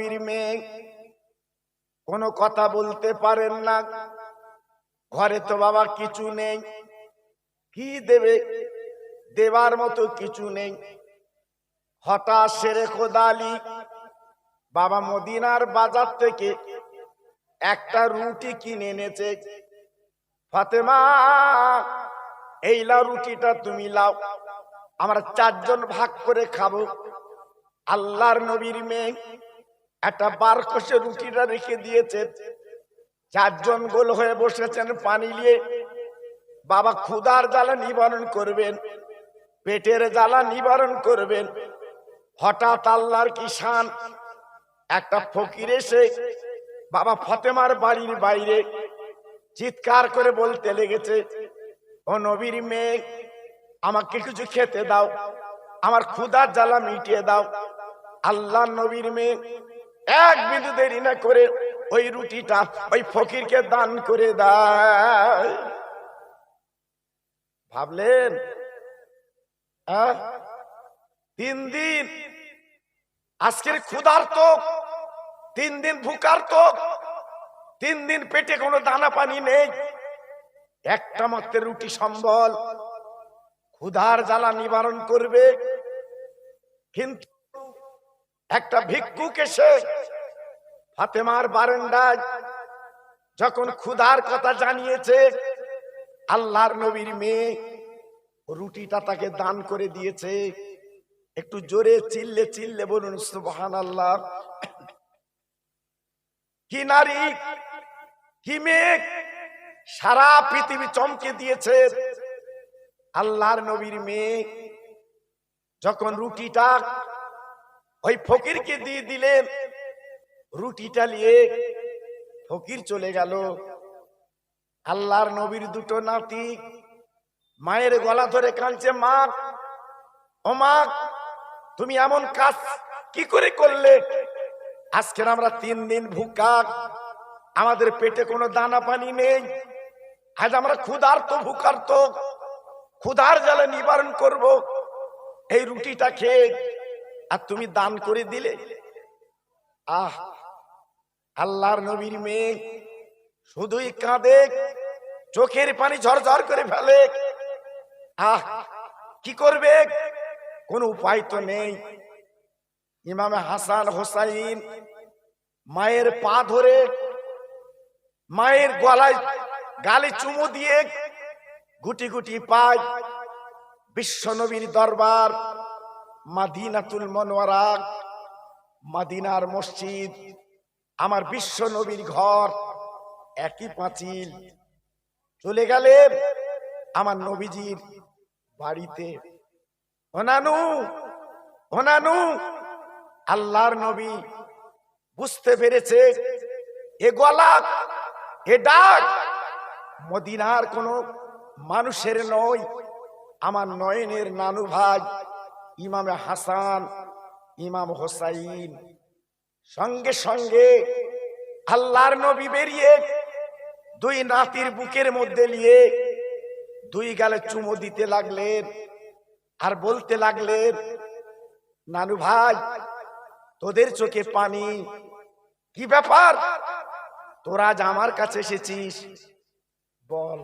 নবীর মেয়ে। কোনো কথা বলতে পারেন না। ঘরে তো বাবা কিছু নেই। কি দেবে? দেবার মতো কিছু নেই। হঠাৎ সেরে খোদালি বাবা মদিনার বাজার থেকে একটা রুটি কিনে এনেছে। ফাতেমা, এই লাউ রুটিটা তুমি লাও। আমরা চারজন ভাগ করে খাব। আল্লাহর নবীর মেয়ে। একটা বার কষে রুটিটা রেখে দিয়েছে। চারজন গোল হয়ে বসেছেন পানি নিয়ে। বাবা ক্ষুদার জ্বালা নিবারণ করবেন, পেটের জ্বালা নিবারণ করবেন। হঠাৎ আল্লাহর কিষান একটা ফকির এসে বাবা ফতেমার বাড়ির বাইরে চিৎকার করে বলতে লেগেছে, ও নবীর মেয়ে, আমাকে কিছু খেতে দাও, আমার ক্ষুদার জ্বালা মিটিয়ে দাও। আল্লাহ নবীর মেয়ে এক বিন্দু দেরি না করে ওই রুটিটা ওই ফকিরকে দান করে দেয়। ভাবলেন তিন দিন, আজকের ক্ষুধার তো তিন দিন ভুকার তো তিন দিন পেটে কোনো দানা পানি নেই, একটা মাত্র রুটি সম্বল, ক্ষুধার জ্বালা নিবারণ করবে। কিন্তু একটা ভিক্ষুক এসে ফাতেমার বারান্দায় যখন ক্ষুধার কথা জানিয়েছে, আল্লাহর নবীর মেয়ে রুটিটা তাকে দান করে দিয়েছে। একটু জোরে চিল্লে চিল্লে বলুন সুবহান আল্লাহ কি নারী, কি মেঘ সারা পৃথিবী চমকে দিয়েছে। আল্লাহর নবীর মেয়ে যখন রুটিটা ওই ফকিরকে দিয়ে দিলেন রুটিটা নিয়ে ফকির চলে গেল। আল্লাহর নবীর দুটো নাতি মায়ের গলা ধরে কাঁদছে, মা, ও মা, তুমি এমন কাজ কি করে করলে? আজকের আমরা তিন দিন ভুকা, আমাদের পেটে কোনো দানা পানি নেই। আজ আমরা ক্ষুধার্ত ভুকার্ত ক্ষুধার জালে নিবারণ করব। এই রুটিটা খেয়ে আর তুমি দান করে দিলে? আহ, আল্লাহর নবীর মেয়ে শুধুই কাঁদে, চোখের পানি ঝরঝর করে ফেলে। আহ, কি করবে? কোন উপায় তো নেই। ইমামে হাসান হোসাইন মায়ের পা ধরে মায়ের গলায় গালে চুমু দিয়ে গুটি গুটি পায় বিশ্ব নবীর দরবার। মাদিনাতুল মনোয়ারা, মাদিনার মসজিদ, আমার বিশ্ব নবীর ঘর, একই পাঁচিল। চলে গেলে আমার নবীজির বাড়িতে। ওনানু ওনানু, আল্লাহর নবী বুঝতে পেরেছে এ গলা এ ডাক, মদিনার কোন মানুষের নয়, আমার নয়নের নানু ভাই। ইমামে হাসান, ইমাম হোসাইন। সঙ্গে সঙ্গে আল্লাহর নবী বেরিয়ে দুই নাতির বুকের মধ্যে নিয়ে দুই গালে চুমো দিতে লাগলেন আর বলতে লাগলেন, নানু ভাই, তোদের চোখে পানি, কি ব্যাপার? তোরা আজ আমার কাছে এসেছিস। বল,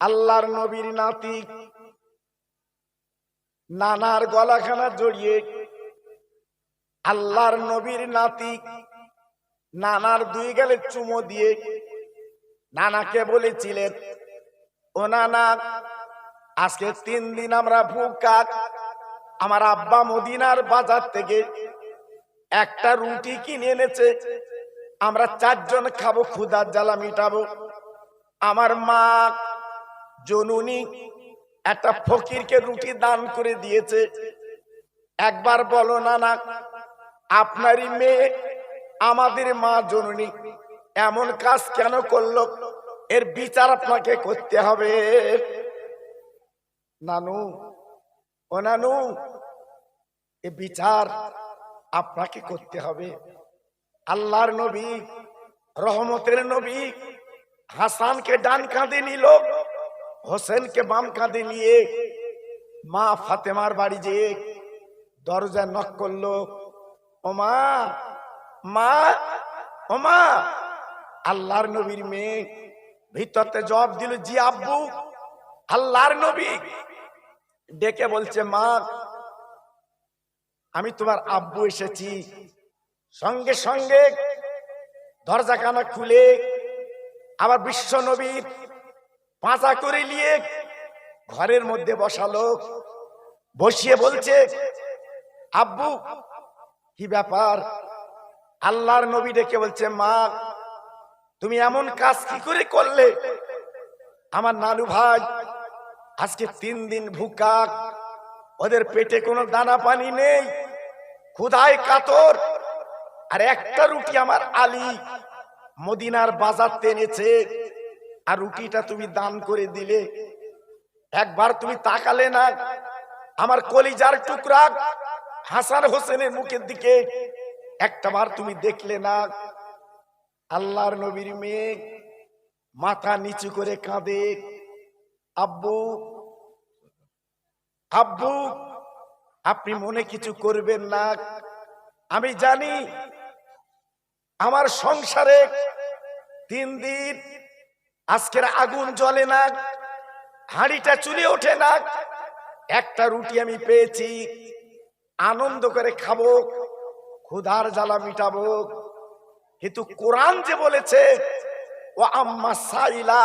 আল্লাহর নবীর নাতি নানার গলাখানা জড়িয়ে আল্লাহর নবীর নাতি নানার দুই গেলে চুমো দিয়ে নানাকে বলেছিলেন, ও নানা, আজকে তিন দিন আমরা ভুকা আমার আব্বা মদিনার বাজার থেকে একটা রুটি কিনে এনেছে। আমরা চারজন খাব ক্ষুদার জ্বালা মিটাবো। আমার মা, জনুনি একটা ফকিরকে রুটি দান করে দিয়েছে। একবার বলো না না আপনারই মেয়ে আমাদের মা জননী, এমন কাজ কেন করল? এর বিচার আপনাকে করতে হবে। নানু, ও নানু, এ বিচার আপনাকে করতে হবে। আল্লাহর নবী, রহমতের নবী হাসানকে ডান কাঁধে নিল। হোসেনকে বাম কাঁধে নিয়ে মা ফাতেমার বাড়ি যেয়ে দরজা নক করল ওমা মা ওমা আল্লাহর নবীর মেয়ে ভিতরতে জবাব দিল, জি আব্বু, আল্লাহর নবী। ডেকে বলছে, মা, আমি তোমার আব্বু এসেছি। সঙ্গে সঙ্গে দরজা কানা খুলে আবার বিশ্ব নবীর পাঁচা করে নিয়ে ঘরের মধ্যে বসালো। বসিয়ে বলছে, আব্বু, কি ব্যাপার? আল্লাহর নবী ডেকে বলছে, মা, তুমি এমন কাজ কি করে করলে? আমার নানু ভাই, আজকে তিন দিন ভুকা, ওদের পেটে কোনো দানা পানি নেই, ক্ষুধায় কাতর, আর একটা রুটি আমার আলী মদিনার বাজার এনেছে। আর রুটিটা তুমি দান করে দিলে। একবার তুমি তাকালে না, আমার কলিজার টুকরা হাসান হোসেনের মুখের দিকে একটাবার তুমি দেখলে না, আল্লাহর নবীর মেয়ে মাথা নিচু করে কাঁদে। আব্বু আব্বু, আপনি মনে কিছু করবেন না, আমি জানি আমার সংসারে তিন দিন আজকের আগুন জ্বলে না, হাঁড়িটা চুলে ওঠে না। একটা রুটি আমি পেয়েছি, আনন্দ করে খাব, ক্ষুধার জ্বালা মিটাবো। কিন্তু কোরআন যে বলেছে ও আম্মা সাইলা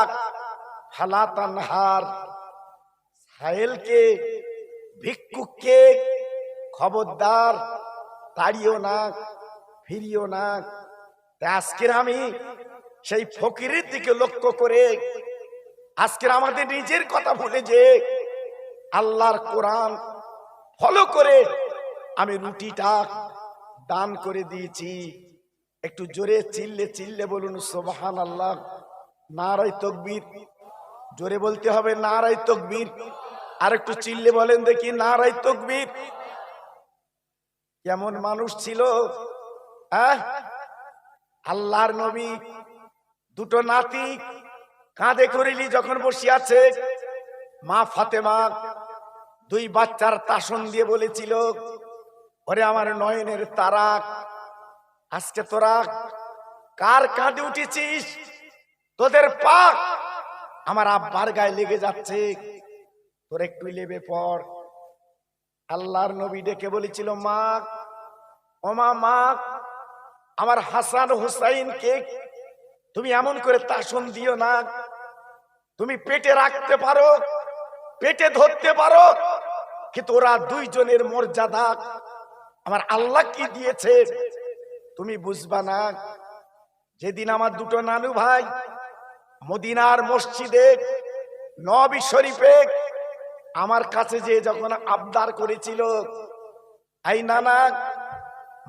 ফালা তানহার সাহেলকে, ভিক্ষুককে খবরদার, তাড়িও না, ফিরিও না। আজকের আমি সেই ফকিরের দিকে লক্ষ্য করে আজকের আমাদের নিজের কথা ভুলে যে আল্লাহর কোরআন ফলো করে আমি রুটিটা দান করে দিয়েছি। একটু জোরে চিল্লে চিল্লে বলুন সোবাহান আল্লাহ নারাই তকবীর। জোরে বলতে হবে নারাই তকবীর। আর একটু চিল্লে বলেন দেখি নারাই তকবীর। কেমন মানুষ ছিল? আল্লাহর নবী দুটো নাতি কাঁধে করিলি যখন বসে আছে মা ফাতেমা দুই বাচ্চার তাসন দিয়ে বলেছিল, ওরে আমার নয়নের তারা আজকে তোরা কার কাঁধে উঠেছিস? তোদের পাক আমার আব্বার গায়ে লেগে যাচ্ছে। তোর একটু লেবে পর আল্লাহর নবী ডেকে বলেছিল, মা ওমা মা, আমার হাসান হুসাইনকে তুমি এমন করে তাসন দিও না। তুমি পেটে রাখতে পারো, পেটে ধরতে পারো, কিন্তু ওরা দুইজনের মর্যাদা। আমার আল্লাহ কি দিয়েছে, তুমি বুঝবা না। যেদিন আমার দুটো নানু ভাই মদিনার মসজিদে নবী শরীফে আমার কাছে যে যখন আবদার করেছিল, এই নানা,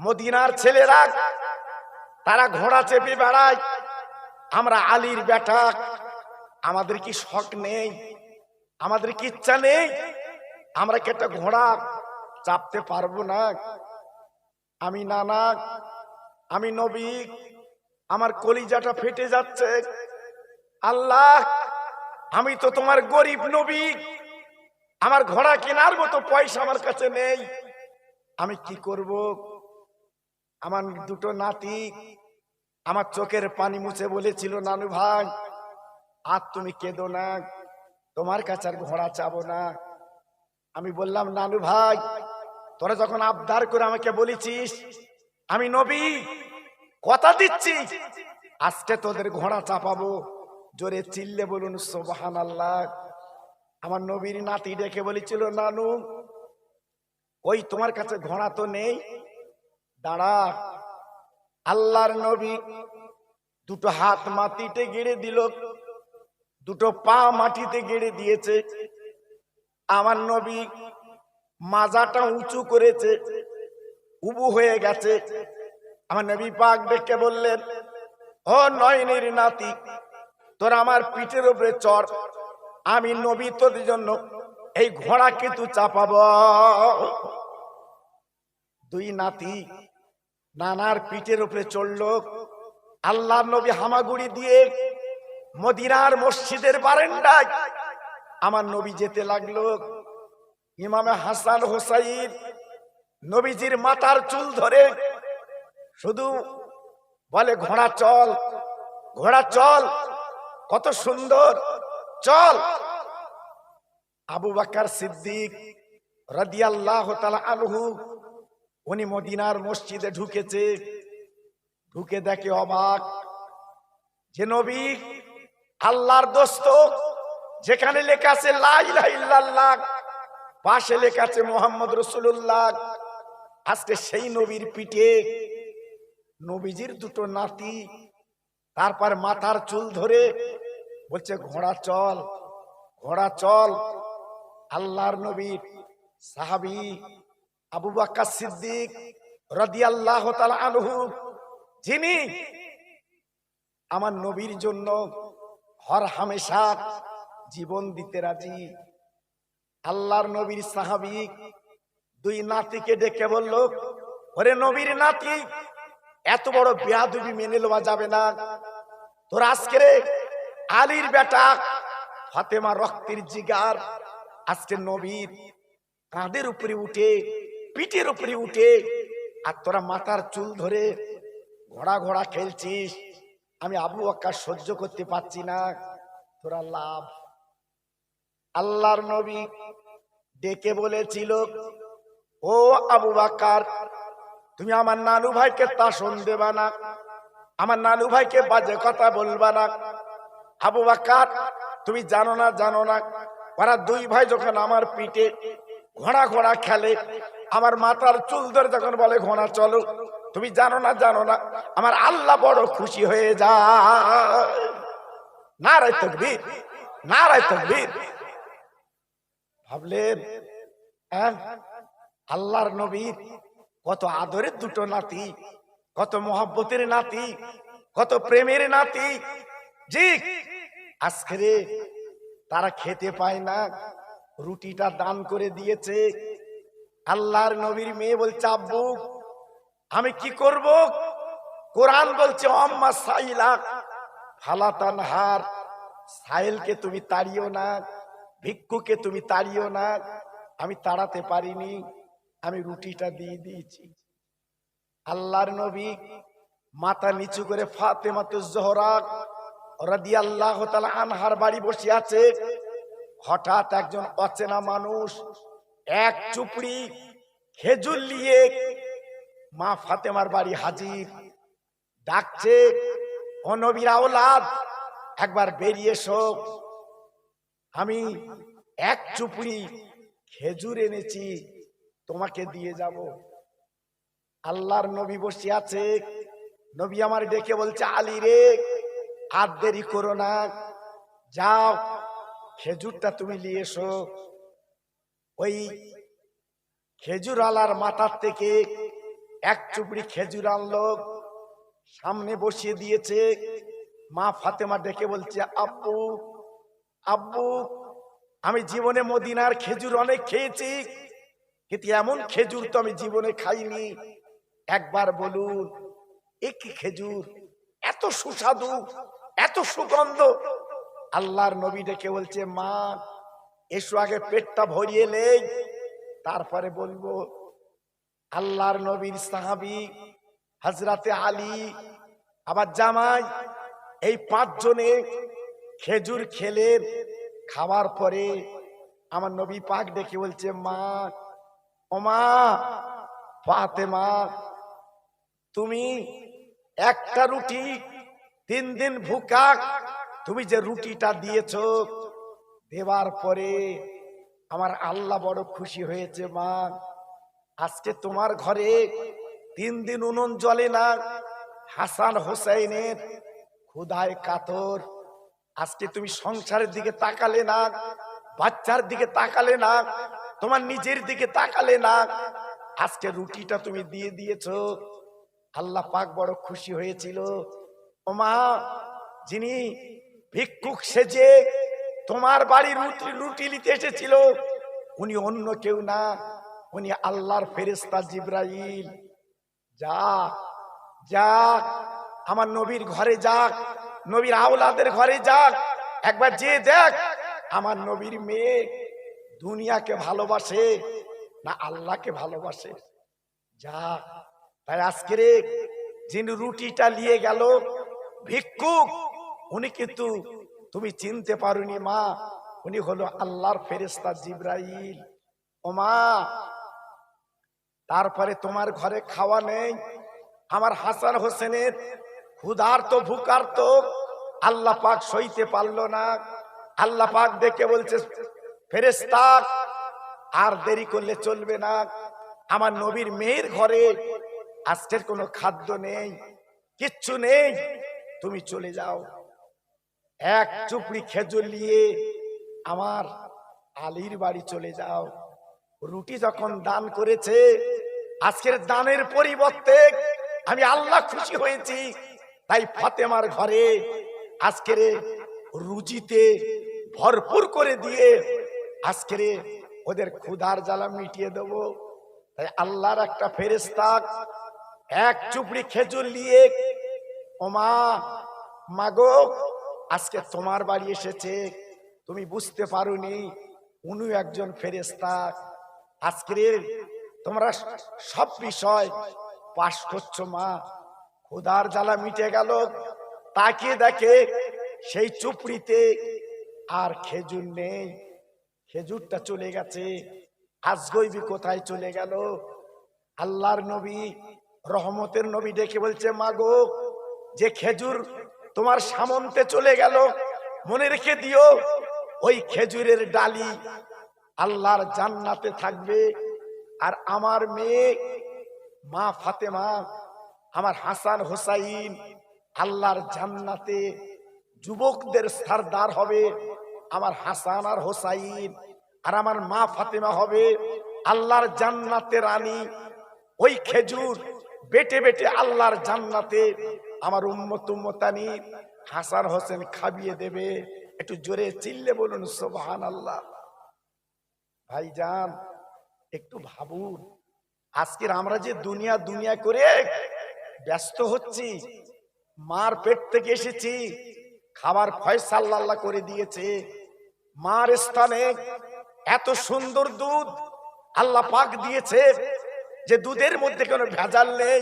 মদিনার ছেলেরা, তারা ঘোড়া চেপে বেড়ায় আমরা আলীর বেটা। আমাদের কি শখ নেই? আমাদের কি ইচ্ছা নেই? আমরা কি একটা ঘোড়া চাপতে পারব না? আমি নানা, আমি নবী, আমার কলিজাটা ফেটে যাচ্ছে। আল্লাহ, আমি তো তোমার গরিব নবী। আমার ঘোড়া কেনার মতো পয়সা আমার কাছে নেই। আমি কি করব? আমার দুটো নাতি আমার চোখের পানি মুছে বলেছিল, নানু ভাই, আর তুমি কেঁদো না, তোমার কাছে আর ঘোড়া চাবো না। আমি বললাম, নানু ভাই, তোরা যখন আবদার করে আমাকে বলেছিস, আমি নবী, কথা দিচ্ছি, আজকে তোদের ঘোড়া চাপাবো। জোরে চিল্লে বলুন সোবাহান আল্লাহ আমার নবীর নাতি ডেকে বলেছিল, নানু, ওই তোমার কাছে ঘোড়া তো নেই, দাঁড়া আল্লাহর নবী দুটো হাত মাটিতে গেড়ে দিল, দুটো পা মাটিতে গেড়ে দিয়েছে। আমার নবী মাজাটা উঁচু করেছে, উবু হয়ে গেছে। আমার নবী পাক দেখে বললেন, ও নয়নের নাতি, তোর আমার পিঠের উপরে চর আমি নবী তোদের জন্য এই ঘোড়া কিন্তু চাপাব। দুই নাতি নানার পিঠের উপরে চড়ল আল্লাহ নবী হামাগুড়ি দিয়ে মদিনার মসজিদের বারেন্দায় আমার নবী যেতে লাগল। ইমামে হাসান হোসাইন নবীজির মাথার চুল ধরে শুধু বলে, ঘোড়া চল ঘোড়া চল, কত সুন্দর, চল। আবু বাকার সিদ্দিক রাদিয়াল্লাহ তালা আনহু উনি মদিনার মসজিদে ঢুকেছে। ঢুকে দেখে অবাক যে নবী আল্লাহর দোস্ত, যেখানে লেখা আছে লা ইলাহা ইল্লাল্লাহ, পাশে লেখা আছে মোহাম্মদ রসুল্লাহ আজকে সেই নবীর পিঠে নবীজির দুটো নাতি, তারপর মাথার চুল ধরে বলছে, ঘোড়া চল ঘোড়া চল। আল্লাহর নবীর সাহাবি আবু বাক্কা সিদ্দিক রাদিয়াল্লাহু আনহু, যিনি আমার নবীর জন্য হর হামেশা জীবন দিতে রাজি। আল্লাহর নবীর সাহাবি দুই নাতিকে ডেকে বলল, ওরে নবীর নাতি, এত বড় বেয়াদুবি মেনে লওয়া যাবে না। তোর আজকে আলীর বেটা ফাতেমা রক্তের জিগার আজকে নবীর কাঁধের উপরে উঠে পিঠের উপরে উঠে, আর তোরা মাথার চুল ধরে ঘোড়া ঘোড়া খেলছিস। আমি আবু আক্কা সহ্য করতে পারছি না। তোরা লাভ। আল্লাহর নবী ডেকে বলেছিল, ও আবু বাক্কার তুমি আমার নানু ভাইকে তাসন দেবা না। আমার নানু ভাইকে বাজে কথা বলবা না। আবু বাক্কার তুমি জানো না জানো না। ওরা দুই ভাই যখন আমার পিঠে ঘোড়া ঘোড়া খেলে আমার মাথার চুল ধরে যখন বলে, ঘোড়া, চলো। তুমি জানো না জানো না, আমার আল্লাহ বড় খুশি হয়ে যা যায়। নারায় তকবীর নারায় তকবীর। ভাবলেন হ্যাঁ আল্লাহর নবীর কত আদরের দুটো নাতি, কত মহব্বতের নাতি, কত প্রেমের নাতি। জি আজকে তারা খেতে পায় না, রুটিটা দান করে দিয়েছে। আল্লাহর নবীর মেয়ে বলছে, আব্বু, আমি কি করব? কোরআন বলছে অম্মা সাইলা, ফালাতান হার, সাইলকে তুমি তাড়িও না, ভিক্ষুকে তুমি তাড়িও না, আমি তাড়াতে পারিনি, আমি রুটিটা দিয়ে দিয়েছি। আল্লাহর নবী মাথা নিচু করে ফাতেমাতু জোহরা রাদি আল্লাহ আনহার বাড়ি বসে আছে হঠাৎ একজন অচেনা মানুষ এক চুপড়ি খেজুর নিয়ে মা ফাতেমার বাড়ি হাজির। ডাকছে, ও নবীর আওলাদ, একবার বেরিয়ে এসো। আমি এক চুপড়ি খেজুর এনেছি, তোমাকে দিয়ে যাব। আল্লাহর নবী বসে আছে। নবী আমার ডেকে বলছে, আলী রে, আর দেরি করো না। যাও, খেজুরটা তুমি নিয়ে এসো। ওই খেজুর আলার মাথার থেকে এক চুপড়ি খেজুর আনলো, সামনে বসিয়ে দিয়েছে। মা ফাতেমা ডেকে বলছে, আব্বু আব্বু, আমি জীবনে মদিনার খেজুর অনেক খেয়েছি, কিন্তু এমন খেজুর তো আমি জীবনে খাইনি। একবার বলুন, এ কি খেজুর? এত সুস্বাদু, এত সুগন্ধ। আল্লাহর নবী ডেকে বলছে, মা এসো আগে পেটটা ভরিয়ে নেই। তারপরে বলব, আল্লাহর নবীর সাহাবি হজরতে আলী আবার জামাই, এই পাঁচজনে খেজুর খেলে খাওয়ার পরে আমার নবী পাক ডেকে বলছে, মা, ও ওমা ফাতেমা, তুমি একটা রুটি, তিন দিন ভুকা তুমি যে রুটিটা দিয়েছ দেওয়ার পরে আমার আল্লাহ বড় খুশি হয়েছে, মা, আজকে তোমার ঘরে তিন দিন উনুন জ্বলে না? হাসান হোসাইনের খুদায় কাতর। আজকে তুমি সংসারের দিকে তাকালে না, বাচ্চার দিকে তাকালে না, তোমার নিজের দিকে তাকালে না। আজকে রুটিটা তুমি দিয়ে দিয়েছ। আল্লাহ পাক বড় খুশি হয়েছিল। ওমা যিনি ভিক্ষুক সেজে তোমার বাড়ি রুটি রুটি নিতে এসেছিল। উনি অন্য কেউ না, উনি আল্লাহর ফেরেস্তা জিব্রাইল। যা যা আমার নবীর ঘরে যাক, নবীর আওলাদের ঘরে যাক, একবার যে দেখ, আমার নবীর মেয়ে দুনিয়াকে ভালোবাসে না আল্লাহকে ভালোবাসে। যা তাই আজকে রে যিনি রুটিটা নিয়ে গেল, ভিক্ষুক, উনি কিন্তু তুমি চিনতে পারোনি, মা। উনি হলো আল্লাহর ফেরেস্তা জিব্রাইল। ও মা, তারপরে তোমার ঘরে খাওয়া নেই। আমার হাসান হোসেনের হুদার তো ভুকার তো আল্লাহ পাক সইতে পারল না। আল্লাহ পাক দেখে বলছে ফেরেস্তা আর দেরি করলে চলবে না। আমার নবীর মেয়ের ঘরে আজকের কোনো খাদ্য নেই, কিচ্ছু নেই। তুমি চলে যাও। এক চুপড়ি খেজুর নিয়ে আমার আলীর বাড়ি চলে যাও। রুটি যখন দান করেছে, আজকের দানের পরিবর্তে আমি আল্লাহ খুশি হয়েছি। তাই ফাতেমার ঘরে আজকের রুজিতে ভরপুর করে দিয়ে আজকের ওদের ক্ষুধার জ্বালা মিটিয়ে দেব। তাই আল্লাহর একটা ফেরেস্তা এক চুপড়ি খেজুর নিয়ে, ওমা, মাগো আজকে তোমার বাড়ি এসেছে, তুমি বুঝতে পারোনি, উনি একজন ফেরেস্তা আজকের তোমরা সব বিষয় পাশ করছ মা। খুদার জ্বালা মিটে গেল তাকে দেখে সেই চুপড়িতে আর খেজুর নেই। খেজুরটা চলে গেছে, আজগইবি কোথায় চলে গেল? আল্লাহর নবী, রহমতের নবী ডেকে বলছে মাগো যে খেজুর তোমার সামন্তে চলে গেল। মনে রেখে দিও, ওই খেজুরের ডালি আল্লাহর জান্নাতে থাকবে। আর আমার মেয়ে, মা ফাতেমা, আমার হাসান হোসাইন আল্লাহর জান্নাতে যুবকদের সর্দার হবে, আমার হাসান আর হোসাইন আর আমার মা ফাতেমা হবে। আল্লাহর জান্নাতে রানী, ওই খেজুর বেটে বেটে আল্লাহর জান্নাতে আমার উম্মত উম্মতানি হাসান হোসেন খাবিয়ে দেবে। একটু জোরে চিল্লে বলুন সোবাহান আল্লাহ ভাইজান, একটু ভাবুন, আজকের আমরা যে দুনিয়া দুনিয়া করে ব্যস্ত হচ্ছি, মার পেট থেকে এসেছি, খাবার ফয়সাল্লাহ করে দিয়েছে। মার স্থানে এত সুন্দর দুধ আল্লাহ পাক দিয়েছে যে দুধের মধ্যে কোনো ভেজাল নেই।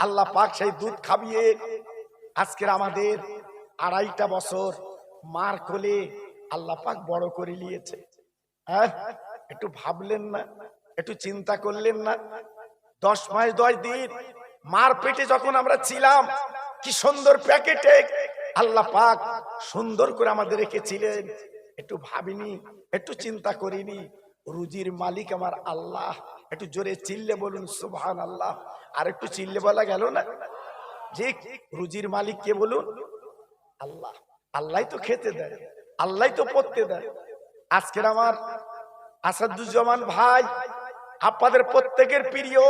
আল্লাহ পাক সেই দুধ খাবিয়ে আজকের আমাদের আড়াইটা বছর মার কোলে আল্লাহ পাক বড় করে নিয়েছে। হ্যাঁ? একটু ভাবলেন না, একটু চিন্তা করলেন না। দশ মাস, দশ দিন মার পেটে যখন আমরা ছিলাম, কি সুন্দর প্যাকেটে আল্লাহ পাক সুন্দর করে আমাদের রেখেছিলেন। একটু ভাবিনি, একটু চিন্তা করিনি। রুজির মালিক আমার আল্লাহ। একটু জোরে চিল্লে বলুন সুবহান আল্লাহ আর একটু চিল্লে বলা গেল না? যে রুজির মালিক কে বলুন? আল্লাহ। আল্লাহ তো খেতে দেয়, আল্লাহ তো পড়তে দেয়। আজকের আমার আসাদুজ্জামান ভাই, আপনাদের প্রত্যেকের প্রিয়,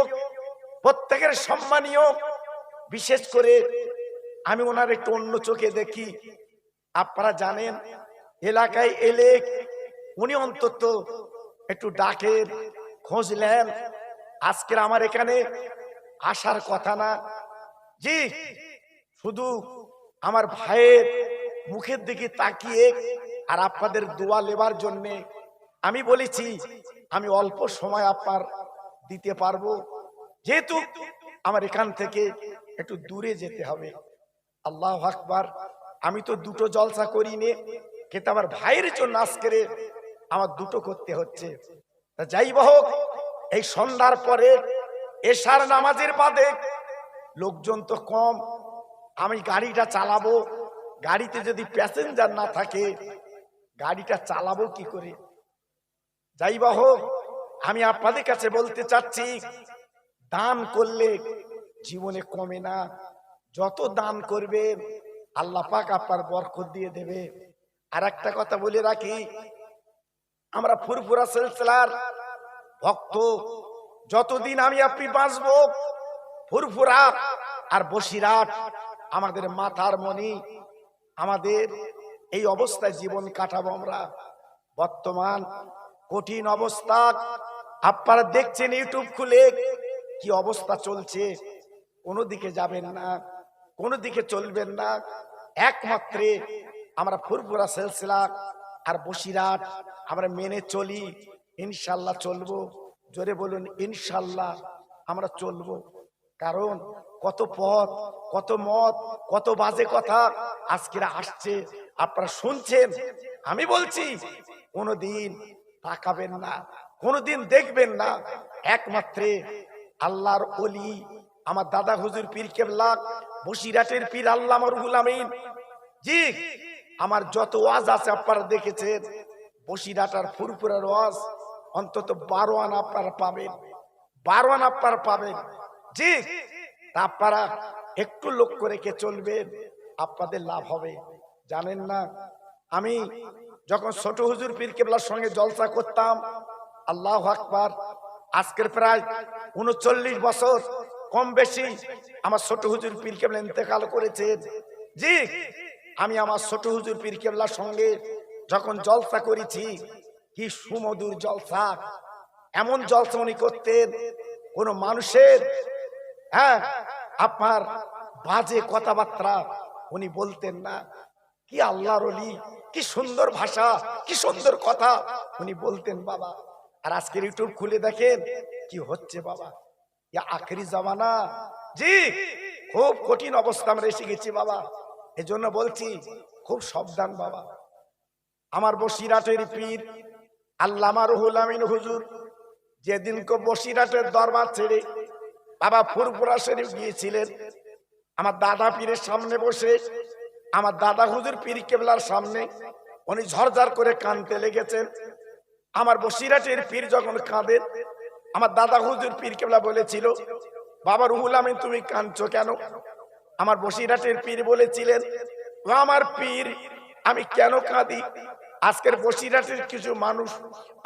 প্রত্যেকের সম্মানীয়, বিশেষ করে আমি ওনার একটু অন্য চোখে দেখি। আপনারা জানেন, এলাকায় এলে উনি অন্তত একটু ডাকের খোঁজ নেন। আজকের আমার এখানে আসার কথা না। জি, শুধু আমার ভাইয়ের মুখের দিকে তাকিয়ে আর আপনাদের দোয়া লেবার জন্যে আমি বলেছি, আমি অল্প সময় আপনার দিতে পারব। যেহেতু আমার এখান থেকে একটু দূরে যেতে হবে। আল্লাহ আকবার। আমি তো দুটো জলসা করি নে কিন্তু আমার ভাইয়ের জন্য আজকের আমার দুটো করতে হচ্ছে। যাই হোক এই সন্ধ্যার পরে এশার নামাজের বাদে লোকজন তো কম, আমি গাড়িটা চালাবো। গাড়িতে যদি প্যাসেঞ্জার না থাকে, গাড়িটা চালাবো কি করে? যাই হোক আমি আপনাদের কাছে বলতে চাচ্ছি, দান করলে জীবনে কমে না। যত দান করবে, আল্লাহ পাক আপনার বরকত দিয়ে দেবে। আর একটা কথা বলে রাখি আমরা ফুরফুরা সিলসিলার ভক্ত। যতদিন আমি আপনি বাঁচবো, ফুরফুরা আর বসিরাট আমাদের মাথার মনি আমাদের এই অবস্থায় জীবন কাটাবো আমরা। বর্তমান কঠিন অবস্থা, আপনারা দেখছেন ইউটিউব খুলে কি অবস্থা চলছে, কোনো দিকে যাবেন না, কোনো দিকে চলবেন না। একমাত্রে আমরা ফুরফুরা সেলসিলা আর বসিরাট আমরা মেনে চলি, ইনশাল্লাহ চলবো। জোরে বলুন, ইনশাল্লাহ আমরা চলবো। কারণ কত পথ, কত মত, কত বাজে কথা আজকে আসছে। আপনারা শুনছেন? আমি বলছি, কোনদিন তাকাবেন না, কোনদিন দেখবেন না। একমাত্র আল্লাহর অলি আমার দাদা হুজুর পীর কেবলা, বসিরাটের পীর আল্লাহ রুহুল আমিন। জি, আমার যত ওয়াজ আছে আপনারা দেখেছেন। বসিরাটার ফুরফুরার রস অন্তত বারো আনা পাবেন। বারো আনা পাবেন। জি আপনারা একটু লক্ষ্য রেখে চলবেন, আপনাদের লাভ হবে। জানেন না, আমি যখন ছোট হুজুর পীর কেবলার সঙ্গে জলসা করতাম, আল্লাহ আকবার, আজকের প্রায় উনচল্লিশ বছর কম বেশি আমার ছোট হুজুর পীর কেবলা ইন্তেকাল করেছেন। জি, আমি আমার ছোট হুজুর পীর কেবলার সঙ্গে যখন জলসা করেছি, কি সুমধুর জলসা। এমন জলসা উনি করতেন, কোন মানুষের হ্যাঁ আপনার বাজে কথাবার্তা উনি বলতেন না। কি আল্লাহর অলি কি সুন্দর ভাষা, কি সুন্দর কথা উনি বলতেন বাবা। আর আজকের ইউটিউব খুলে দেখেন, কি হচ্ছে বাবা। ইয়া আখেরি জামানা। জি, খুব কঠিন অবস্থা আমরা এসে গেছি বাবা। এজন্য বলছি, খুব সাবধান বাবা। আমার বসিরাটের পীর, আল্লামা রুহুল আমিন হুজুর, যেদিন কো বসিরাটের দরবার ছেড়ে বাবা ফুরপুরা শরীফ গিয়েছিলেন, আমার দাদা পীরের সামনে বসে, আমার দাদা হুজুর পীর কেবলার সামনে, উনি ঝরঝর করে কাঁদতে লেগেছেন। আমার বসিরাটের পীর যখন কাঁদেন, আমার দাদা হুজুর পীর কেবলা বলেছিল, বাবা রুহুল আমিন, তুমি কাঁদছ কেন? আমার বসিরাটের পীর বলেছিলেন, "ও আমার পীর, আমি কেন কাঁদি? আজকের বসিরাটের কিছু মানুষ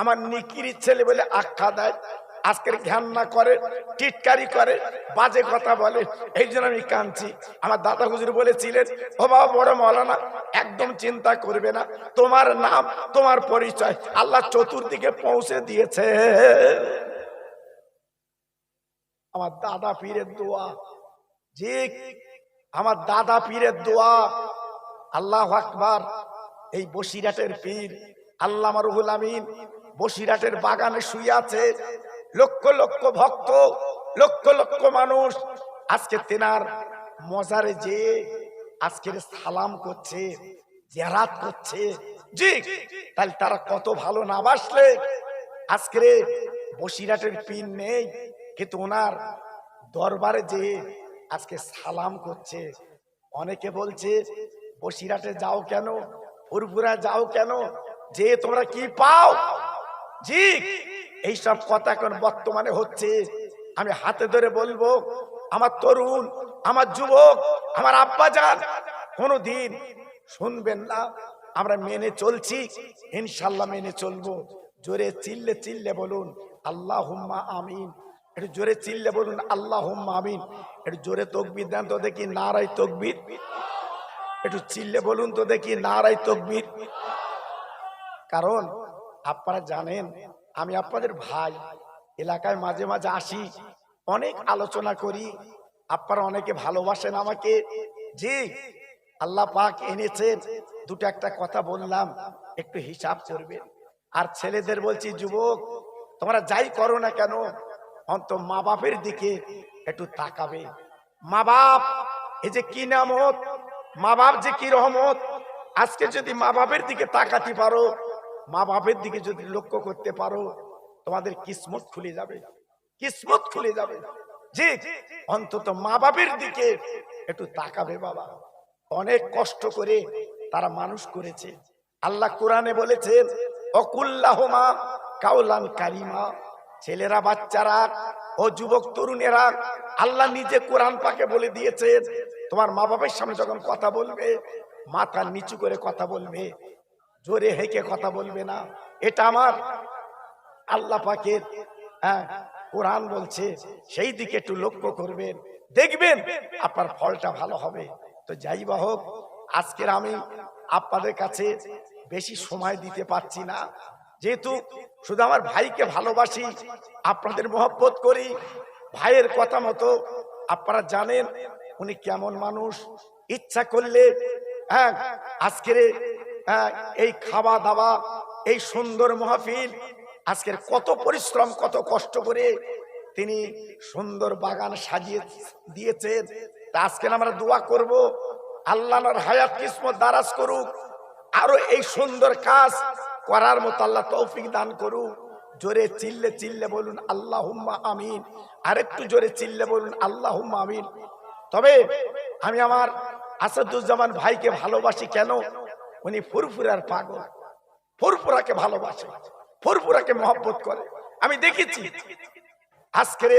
আমার নিকিরি ছেলে বলে আখ্যা দেয়। আজকের ধ্যান না করে, টিটকারি করে, বাজে কথা বলে। এই জন্য আমি কাঁদছি। আমার দাদা হুজুর বলেছিলেন, ও বাবা, বড় মৌলানা, একদম চিন্তা করবে না। তোমার নাম, তোমার পরিচয় আল্লাহ চতুর্দিকে পৌঁছে দিয়েছে। আমার দাদা পীরের দোয়া, যে আমার দাদা পীরের দোয়া, আল্লাহ আকবার। এই বসিরাটের পীর আল্লাহ রুহুল আমিন বসিরাটের বাগানে শুয়ে আছে। লক্ষ লক্ষ ভক্ত, লক্ষ লক্ষ মানুষ। আজকে তেনার মজারে যে আজকের সালাম করছে জেরাত করছে, জি, তাহলে তারা কত ভালো না বাসলে আজকের বসিরাটের পিন নেই, কিন্তু ওনার দরবারে যে আজকে সালাম করছে, অনেকে বলছে, বসিরাটে যাও কেন? ফুরফুরা যাও কেন? যে তোমরা কি পাও? জি, এইসব কথা এখন বর্তমানে হচ্ছে। আমি হাতে ধরে বলব, আমার তরুণ, আমার যুবক, আমার আব্বা যান কোনোদিন শুনবেন না। আমরা মেনে চলছি, ইনশাল্লাহ মেনে চলবো। জোরে চিল্লে চিল্লে বলুন আল্লাহ আমিন। একটু জোরে চিল্লে বলুন আল্লাহ আমিন। একটু জোরে তকবির দেন তো দেখি নারাই তকবির। একটু চিল্লে বলুন তো দেখি নারাই তকবির। কারণ আপনারা জানেন, আমি আপনাদের ভাই, এলাকায় মাঝে মাঝে আসি, অনেক আলোচনা করি, আপনারা অনেকে ভালোবাসেন আমাকে। জি আল্লাহ পাক এনেছেন, দুটো একটা কথা বললাম, একটু হিসাব করবেন। আর ছেলেদের বলছি, যুবক, তোমরা যাই করো না কেন? অন্ত মা বাপের দিকে একটু তাকাবে। মা বাপ এই যে কি নামত মা বাপ যে কি রহমত? আজকে যদি মা বাপের দিকে তাকাতে পারো, মা বাপের দিকে যদি লক্ষ্য করতে পারো, তোমাদের কিসমত খুলে যাবে। কিসমত খুলে যাবে। জি অন্তত মা বাপের দিকে একটু তাকাবে বাবা। অনেক কষ্ট করে তারা মানুষ করেছে। আল্লাহ কোরআনে বলেছেন অকুল্লাহমা কাউলান কালিমা ছেলেরা, বাচ্চারা ও যুবক, তরুণেরা আল্লাহ নিজে কোরআন পাকে বলে দিয়েছেন তোমার মা বাবার সামনে যখন কথা বলবে, মাথা নিচু করে কথা বলবে, জোরে হেঁকে কথা বলবে না। এটা আমার আল্লাহ পাকের হ্যাঁ কোরআন বলছে, সেই দিকে একটু লক্ষ্য করবেন। দেখবেন আপনার ফলটা ভালো হবে। তো যাই বা হোক, আজকের আমি আপনাদের কাছে বেশি সময় দিতে পারছি না। যেহেতু শুধু আমার ভাইকে ভালোবাসি, আপনাদের মহব্বত করি, ভাইয়ের কথা মতো আপনারা জানেন উনি কেমন মানুষ? ইচ্ছা করলে হ্যাঁ আজকের হ্যাঁ, এই খাওয়া দাওয়া এই সুন্দর মাহফিল আজকের কত পরিশ্রম কত কষ্ট করে তিনি সুন্দর বাগান সাজিয়ে দিয়েছেন। আজকে আমরা দোয়া করব আল্লাহর হায়াত কিসমত দারাজ করুক আরও এই সুন্দর কাজ করার মতো আল্লাহ তৌফিক দান করুক। জোরে চিল্লে চিল্লে বলুন আল্লাহ আমিন। আরেকটু জোরে চিল্লে বলুন আল্লাহ আমিন। তবে আমি আমার আসাদুজ্জামান ভাইকে ভালোবাসি কেন? উনি ফুরফুরার পাগল। ফুরফুরাকে ভালোবাসে, ফুরফুরাকে মহব্বত করে। আমি দেখেছি আজকের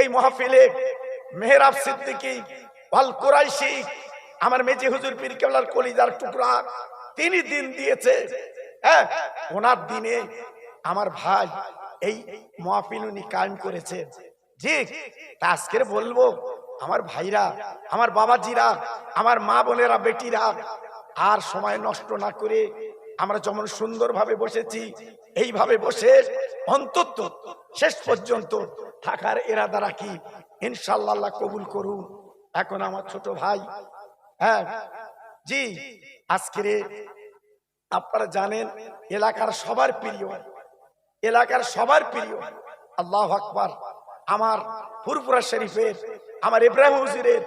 এই মহাফিলে মেহরাব সিদ্দিকী ওয়াল কুরাইশি, আমার মেজি হুজুর পীর কেবলার কলিজার টুকরা, তিনি দিন দিয়েছে। হ্যাঁ ওনার দিনে আমার ভাই এই মহাফিল উনি কায়েম করেছে জি, তা আজকের বলব আমার ভাইরা, আমার বাবাজিরা, আমার মা বোনেরা, বেটিরা, আর সময় নষ্ট না করে আমরা যেমন সুন্দরভাবে বসেছি, এইভাবে বসে অন্তত শেষ পর্যন্ত থাকার এরাদা রাখি। ইনশাল্লাহ কবুল করুন। এখন আমার ছোট ভাই হ্যাঁ জি, আজকের আপনারা জানেন, এলাকার সবার প্রিয়, এলাকার সবার প্রিয়, আল্লাহ আকবার, আমার ফুরফুরা শরীফের আমার ইব্রাহিম হুজুরের,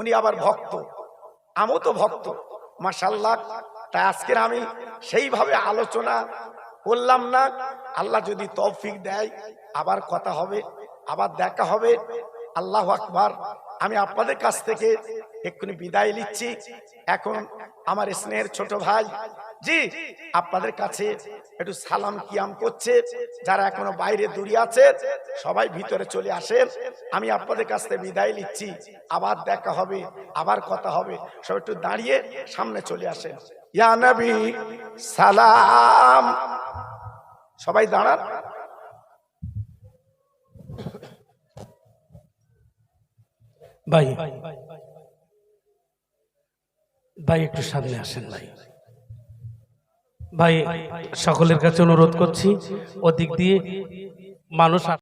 উনি আবার ভক্ত। আমিও তো ভক্ত। মাসাল্লাহ তাই আজকের আমি সেইভাবে আলোচনা করলাম না। আল্লাহ যদি তৌফিক দেয়, আবার কথা হবে, আবার দেখা হবে। আল্লাহ আকবার। আমি আপনাদের কাছ থেকে এক্ষুনি বিদায় নিচ্ছি। এখন আমার স্নেহের ছোট ভাই জি, আপনাদের কাছে একটু সালাম কিয়াম করছে। যারা এখনও বাইরে দূরে আছে, সবাই ভিতরে চলে আসেন। আমি আপনাদের কাছ থেকে বিদায় নিচ্ছি। আবার দেখা হবে, আবার কথা হবে। সব একটু দাঁড়িয়ে সামনে চলে আসেন। ইয়া নবী, সালাম। সবাই দাঁড়ান। ভাই ভাই, একটু সামনে আসেন, ভাই। ভাই সকলের কাছে অনুরোধ করছি ওদিক দিয়ে মানুষ